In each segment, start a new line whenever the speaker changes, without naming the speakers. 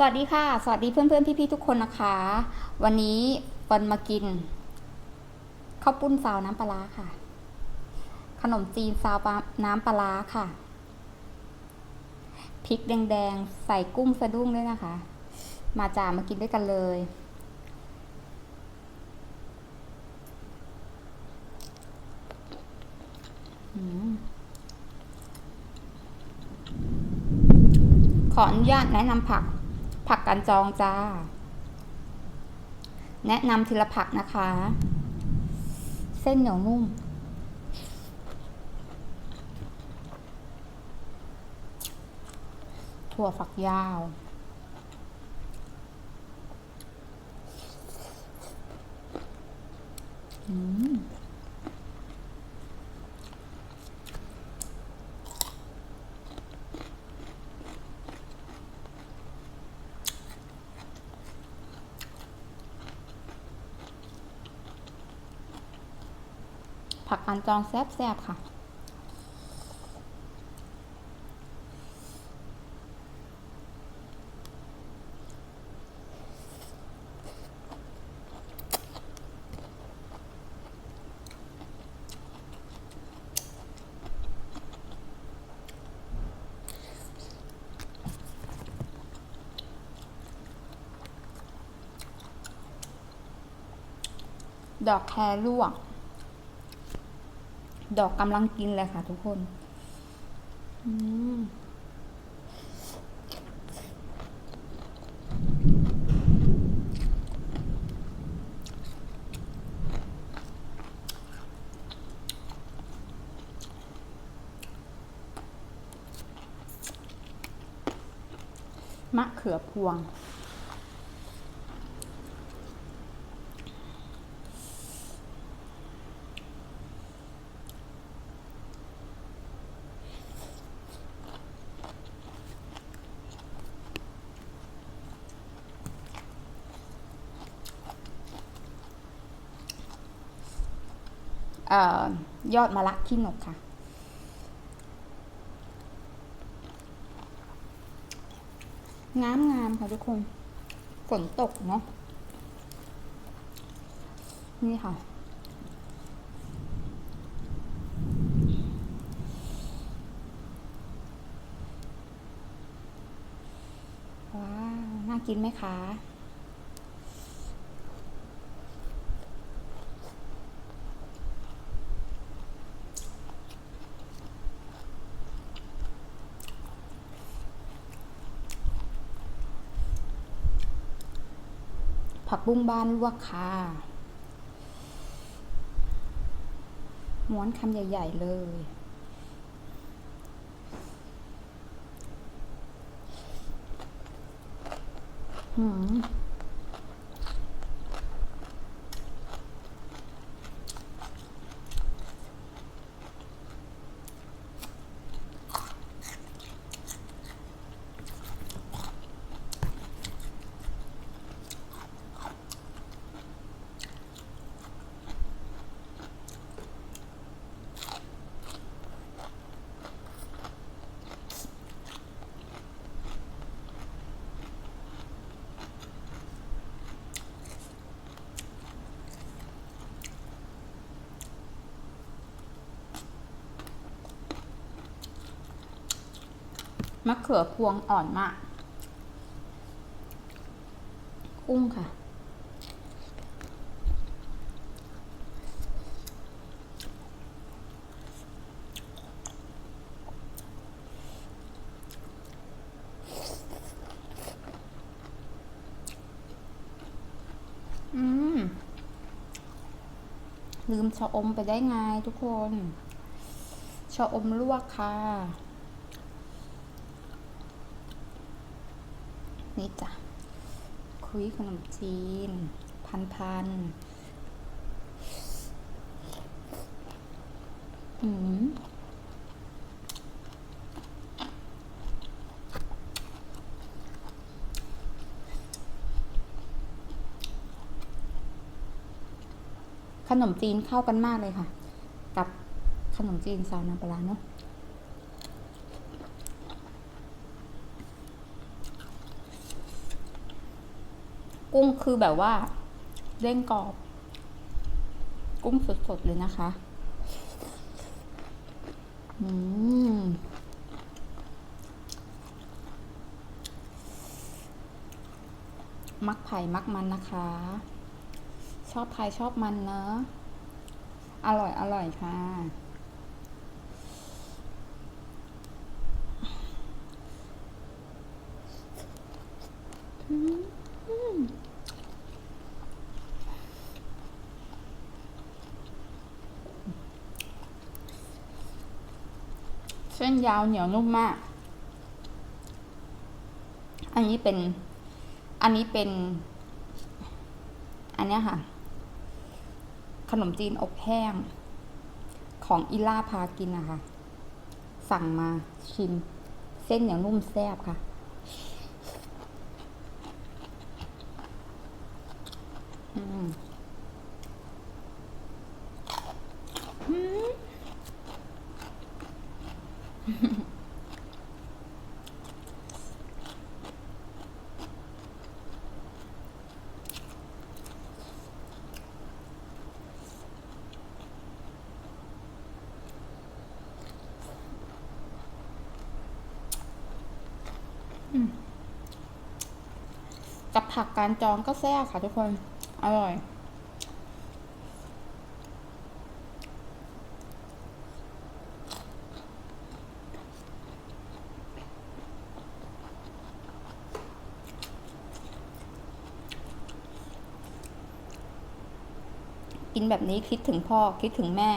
สวัสดีค่ะ สวัสดีเพื่อนๆพี่ๆทุกคนนะคะ วันนี้เฟิร์นมากินข้าวปุ้นซาวน้ำปลาค่ะ ขนมจีนซาวปลาน้ำปลาร้าค่ะพริกแดงๆใส่กุ้งสะดุ้งด้วยนะคะ มาจ่ามากินด้วยกันเลย อืมขออนุญาตแนะนำผัก ผักกันจองจ้า แนะนำทีละผักนะคะ เส้นเหนียวนุ่ม ถั่วฝักยาวอืม กันจองแซ่บๆค่ะดอกแครลวก ดอกกำลังกินเลยค่ะ ทุกคนมะเขือพวง ยอดมะระขี้นกค่ะ งามงามๆค่ะทุกคน ฝนตกเนาะ นี่ค่ะ ว้าว น่ากินไหมคะ ผักบุ้งบ้านลวกค่ะม้วนคำใหญ่ ๆ เลย อืม มะเขือพวงอ่อนมาก กุ้งค่ะ อืม ลืมชะอมไปได้ไงทุกคน ชะอมลวกค่ะ นี่จ้ะ คุยขนมจีน พันพันอืมขนมจีนเข้ากันมากเลยค่ะ กับขนมจีนซาวน้ำปลาร้าเนาะ กุ้งคือแบบว่าเด้งกรอบ กุ้งสดๆเลยนะคะ อืมมักไผ่มักมันนะคะ ชอบไผ่ชอบมันเนอะอร่อยอร่อยค่ะ เส้น ยาวเหนียวนุ่มมาก อันนี้เป็น อันนี้เป็น อันนี้ค่ะ ขนมจีนอบแห้ง ของอิล่าพากินนะคะ สั่งมาชิม เส้นเหนียวนุ่มแซ่บค่ะอือืม กับผักการจองก็แซ่บค่ะทุกคน อร่อย กินแบบนี้คิดถึงพ่อ คิดถึงแม่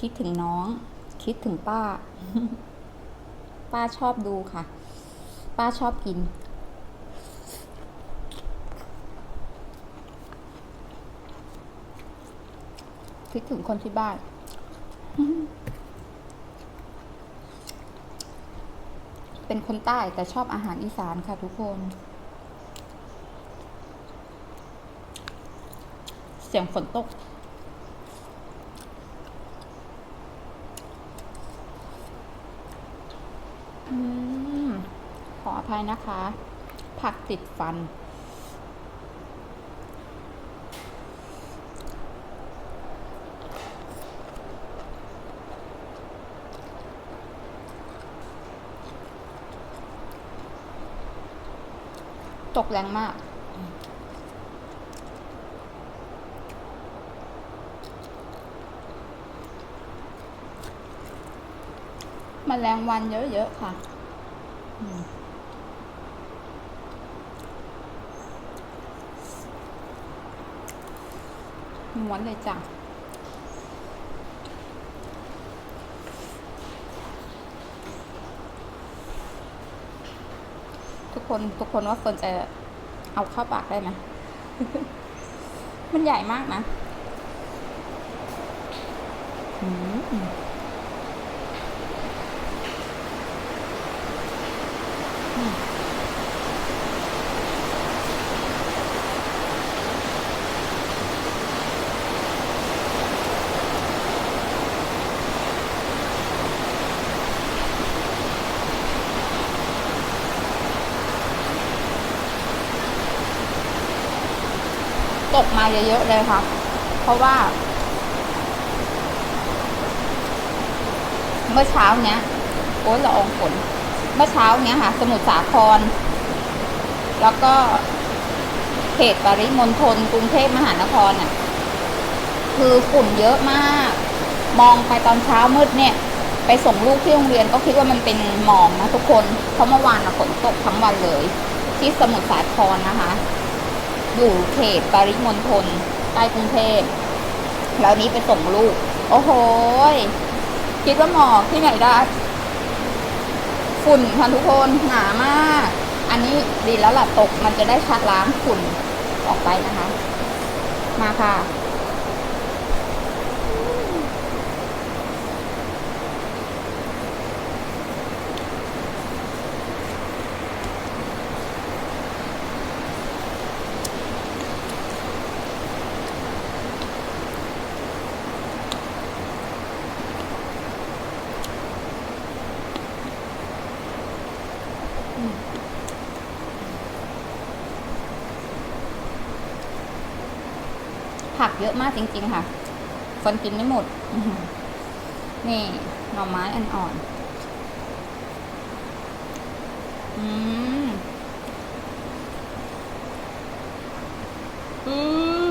คิดถึงน้อง คิดถึงป้า ป้าชอบดูค่ะ ป้าชอบกิน คิดถึงคนที่บ้านเป็นคนใต้แต่ชอบอาหารอีสานค่ะทุกคน เสียงฝนตกอขออภัยนะคะ ผักติดฟัน ตกแรงมาก มแมลงวันเยอะๆค่ะอืมม้วนเลยจ้ะทุกคนทุกคนว่าเฟิร์นจะเอาเข้าปากได้ไหมมันใหญ่มากนะ อืม ตกมาเยอะๆเลยค่ะ เพราะว่า เมื่อเช้าเนี้ยโอ้ยละอองฝนเมื่อเช้าเนี้ยค่ะ สมุทรสาคร แล้วก็เขตปริมณฑลกรุงเทพมหานครน่ะ คือฝุ่นเยอะมาก มองไปตอนเช้ามืดเนี่ย ไปส่งลูกที่โรงเรียนก็คิดว่ามันเป็นหมอกนะทุกคน เพราะเมื่อวานฝนตกทั้งวันเลย ที่สมุทรสาครนะคะ อยู่เขตปริมณฑลใกล้กรุงเทพแล้วนี้ไปส่งลูก โอ้โหคิดว่าหมอกที่ไหนได้ ฝุ่นค่ะทุกคนหนามาก อันนี้ดีแล้วล่ะตกมันจะได้ชะล้างฝุ่นออกไปนะคะ มาค่ะ เยอะมากจริง ๆ ค่ะ คนกินไม่หมด นี่หน่อไม้อ่อนๆอืม อืม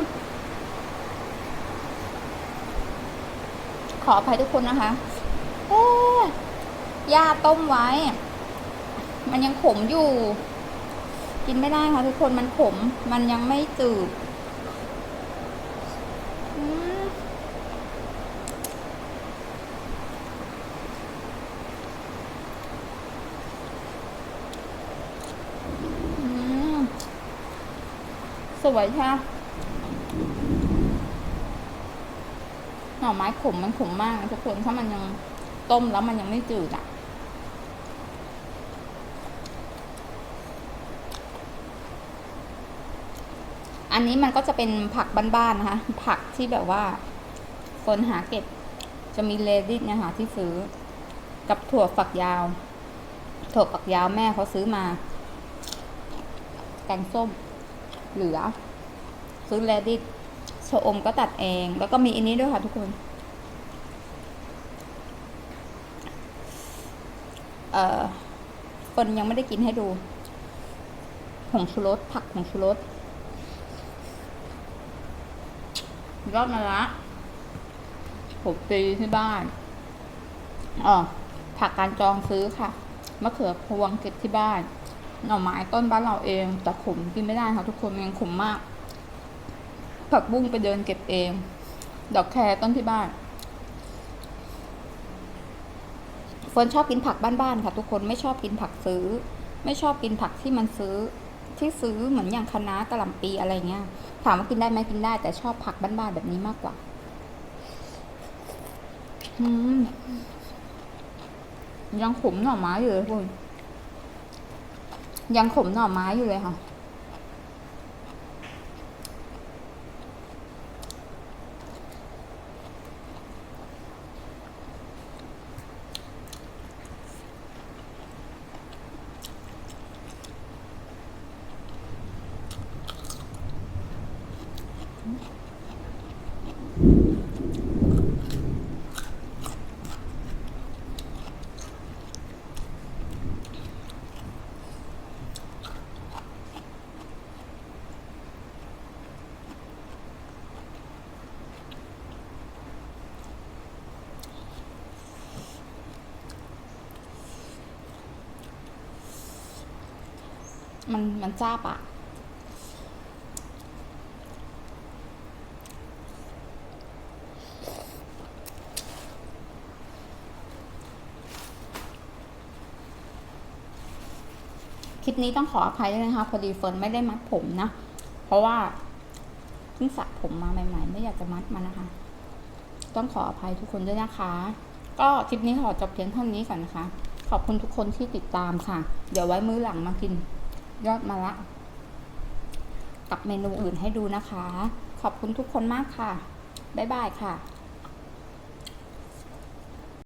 ขออภัยทุกคนนะคะเอ๊ะย่าต้มไว้ มันยังขมอยู่ กินไม่ได้ค่ะทุกคนมันขม มันยังไม่จืดอืมอืมส วยใช่ไหมหน่อไม้ขมมันขมมากนะทุกคนถ้ามันยังต้มแล้วมันยังไม่จืดอะอันนี้มันก็จะเป็นผักบ้านๆนะคะ ผักที่แบบว่า คนหาเก็บจะมีเลดิสเนี่ยค่ะที่ซื้อ กับถั่วฝักยาว ถั่วฝักยาวแม่เขาซื้อมา แกงส้ม เหลือ ซื้อเลดิสชะอมก็ตัดเอง แล้วก็มีอันนี้ด้วยค่ะทุกคน เอ่อเฟิร์นยังไม่ได้กินให้ดูผงชูรสผักผงชูรสยอดมะระผมตีที่บ้านอ๋อผักการจองซื้อค่ะ มะเขือพวงเก็บที่บ้าน หน่อไม้ต้นบ้านเราเอง แต่ขมกินไม่ได้ค่ะทุกคนมันยังขมมาก ผักบุ้งไปเดินเก็บเอง ดอกแครต้นที่บ้านเฟิร์นชอบกินผักบ้านๆค่ะ ทุกคนไม่ชอบกินผักซื้อ ไม่ชอบกินผักที่มันซื้อ ที่ซื้อเหมือนอย่างคะน้ากระหล่ำปีอะไรเงี้ย ถามว่ากินได้ไหมกินได้ แต่ชอบผักบ้านๆแบบนี้มากกว่าอืมยังขมหน่อไม้อยู่เลยคุณ ยังขมหน่อไม้อยู่เลยค่ะ มันมันจ้าปะคลิปนี้ต้องขออภัยด้วยนะคะ พอดีเฟิร์นไม่ได้มัดผมนะ เพราะว่าเพิ่งสระผมมาใหม่ ๆ ไม่อยากจะมัดมันนะคะ ต้องขออภัยทุกคนด้วยนะคะ ก็คลิปนี้ขอจบเพียงเท่านี้ก่อนนะคะ ขอบคุณทุกคนที่ติดตามค่ะ เดี๋ยวไว้มื้อหลังมากิน ยอดมะละ กับเมนูอื่นให้ดูนะคะ ขอบคุณทุกคนมากค่ะ บ๊ายบายค่ะ